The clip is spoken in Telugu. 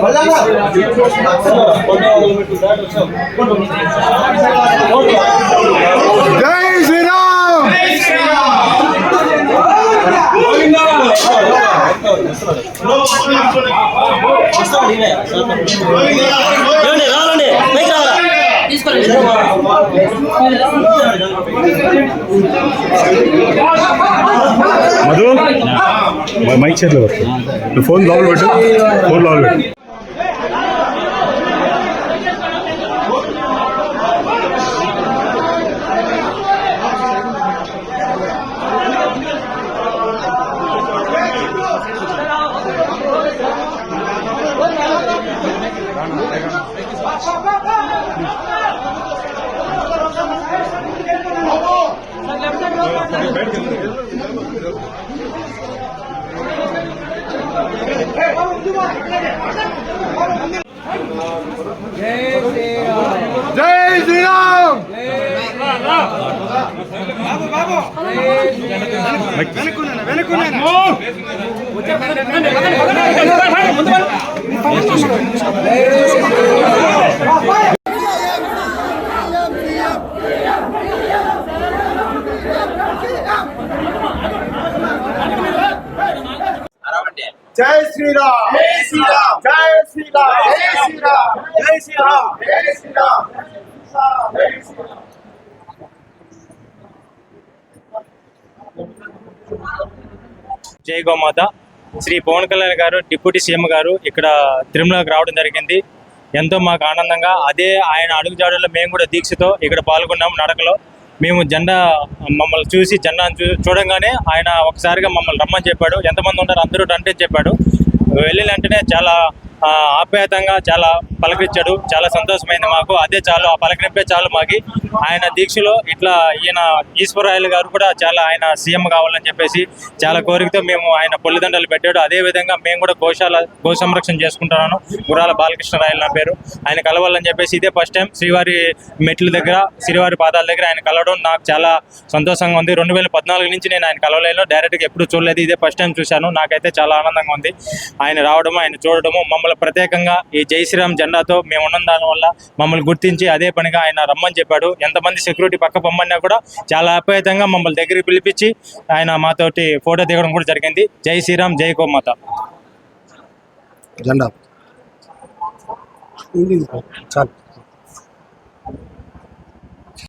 ಬಲ್ಲ ఏమండి పైకి రావాలా మధు మైక్ చేతిలో పెట్టు. ఫోన్ లోపల పెట్టు. ఫోన్ లోపల పెట్టు. जय श्री राम బాబు బాబు వెనుకున్నాను వెనుకున్నాను జై శ్రీరామ్. జై శ్రీరామ్. జై శ్రీరామ్. జై శ్రీరామ్. జై శ్రీరామ్. జై శ్రీరామ్. జై శ్రీరామ్ జై గోమాత. శ్రీ పవన్ కళ్యాణ్ గారు డిప్యూటీ సీఎం గారు ఇక్కడ తిరుమలకు రావడం జరిగింది. ఎంతో మాకు ఆనందంగా అదే ఆయన అడుగుజాడల్లో మేము కూడా దీక్షతో ఇక్కడ పాల్గొన్నాం నడకలో. మేము జెండా మమ్మల్ని చూసి జెండాను చూ చూడంగానే ఆయన ఒకసారిగా మమ్మల్ని రమ్మని చెప్పాడు. ఎంతమంది ఉంటారు అందరూ రండి చెప్పాడు. వెళ్ళిన వెంటనే చాలా ఆప్యాయతంగా చాలా పలకరించాడు. చాలా సంతోషమైంది మాకు. అదే చాలు ఆ పలకరింపే చాలు మాకి. ఆయన దీక్షలో ఇట్లా ఈయన ఈశ్వరాయలు గారు కూడా చాలా ఆయన సీఎం కావాలని చెప్పేసి చాలా కోరికతో మేము ఆయన పొల్లిదండలు పెట్టాడు. అదే విధంగా మేము కూడా గోశాల గో సంరక్షణ చేసుకుంటున్నాను. గురాల బాలకృష్ణరాయలు నా పేరు. ఆయన కలవాలని చెప్పేసి ఇదే ఫస్ట్ టైం శ్రీవారి మెట్ల దగ్గర శ్రీవారి పాదాల దగ్గర ఆయన కలవడం నాకు చాలా సంతోషంగా ఉంది. రెండు వేల పద్నాలుగు నుంచి నేను ఆయన కలవలేను. డైరెక్ట్గా ఎప్పుడు చూడలేదు. ఇదే ఫస్ట్ టైం చూశాను. నాకైతే చాలా ఆనందంగా ఉంది. ఆయన రావడము ఆయన చూడడము మమ్మల్ని ప్రత్యేకంగా ఈ జై శ్రీరామ్ జెండాతో మేము ఉన్న దాని వల్ల మమ్మల్ని గుర్తించి అదే పనిగా ఆయన రమ్మని చెప్పాడు. ఎంతమంది సెక్యూరిటీ పక్క పొమ్మన్నా కూడా చాలా ఆప్యాయతంగా మమ్మల్ని దగ్గరికి పిలిపించి ఆయన మాతోటి ఫోటో దిగడం కూడా జరిగింది. జై శ్రీరామ్ జై గోమాత. జెండా. చాలు.